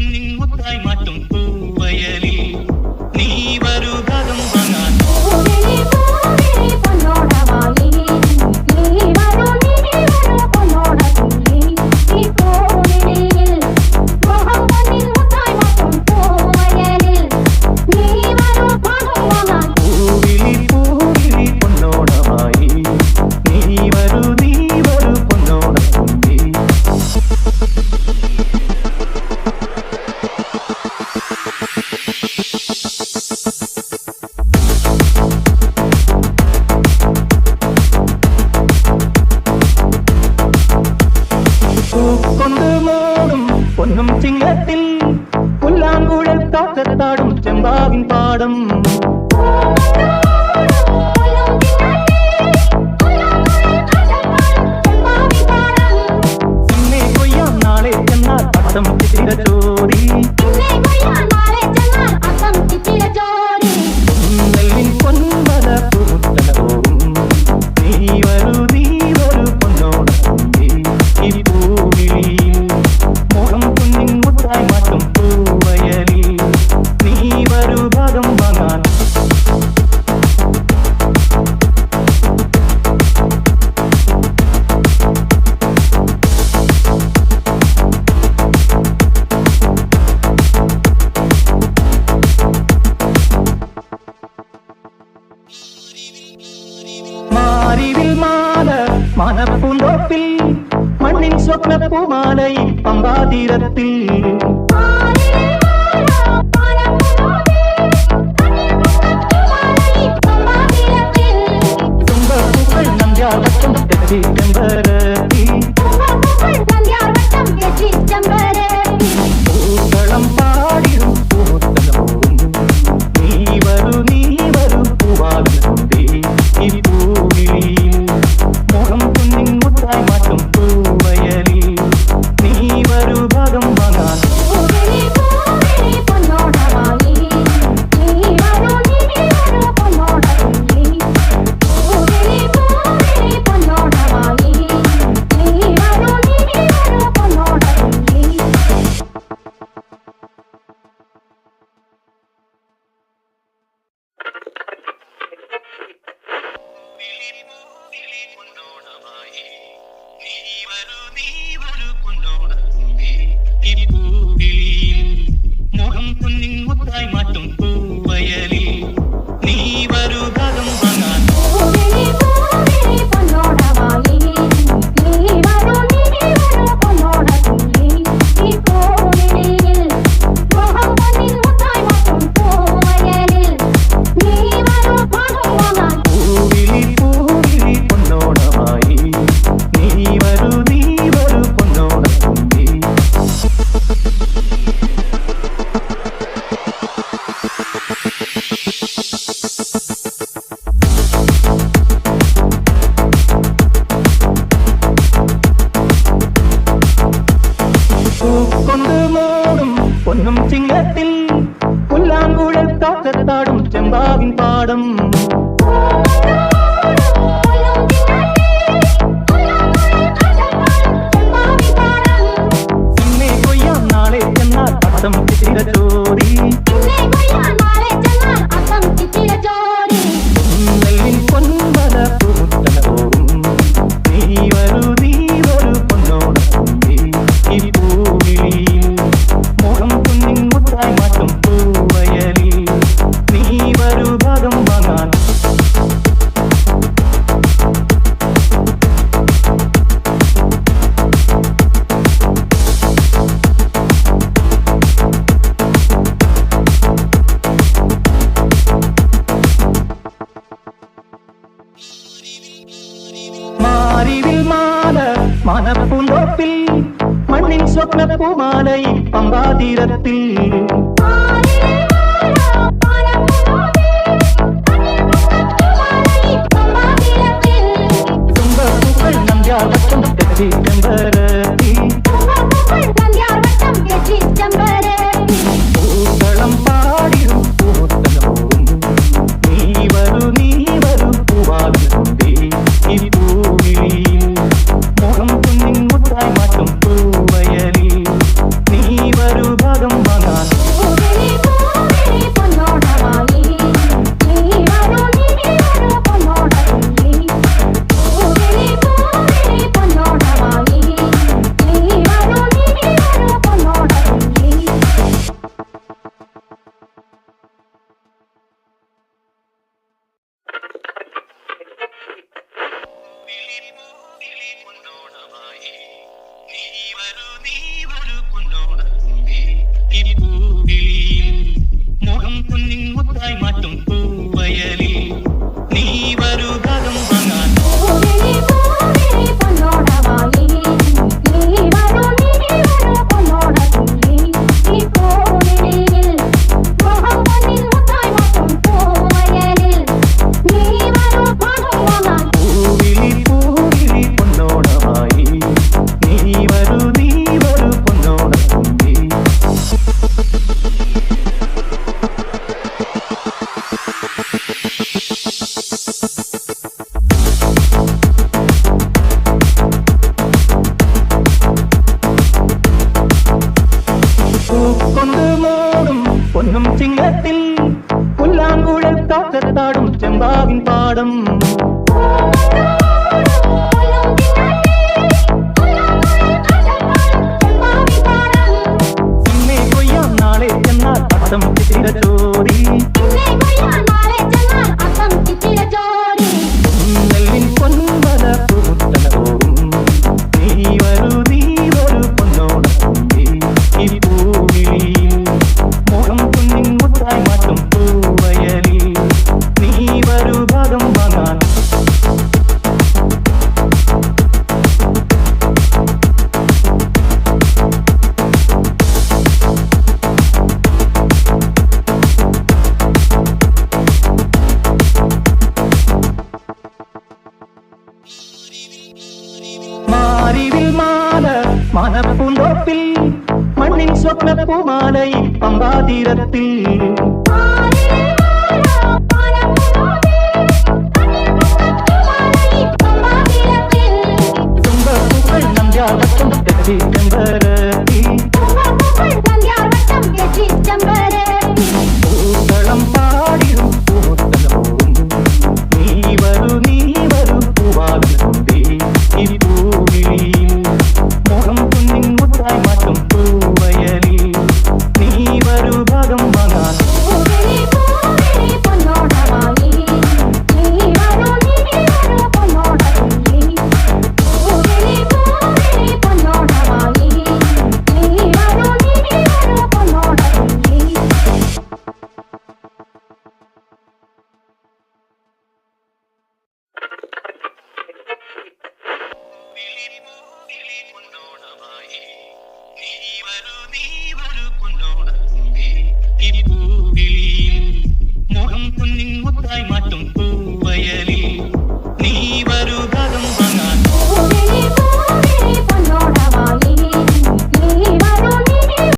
കുഞ്ഞിൻ മുത്തായി മാറ്റും பாடம். വാനപ്പൂന്തോപ്പിൽ മണ്ണിൻ സ്വപ്നപ്പൂമാലയിൽ പമ്പാതീരത്തിൽ. কোথায় মাছ மனப்பூந்தோப்பில் மண்ணின் சொப்ன பூமாலை பம்பாதீரத்தில். திருநாடும் செம்பாவின் பாடம். அறிவில் மால மனப்புந்தோப்பில் மண்ணின் சொப்ன பூமாலை பம்பாதீரத்தில். Ibu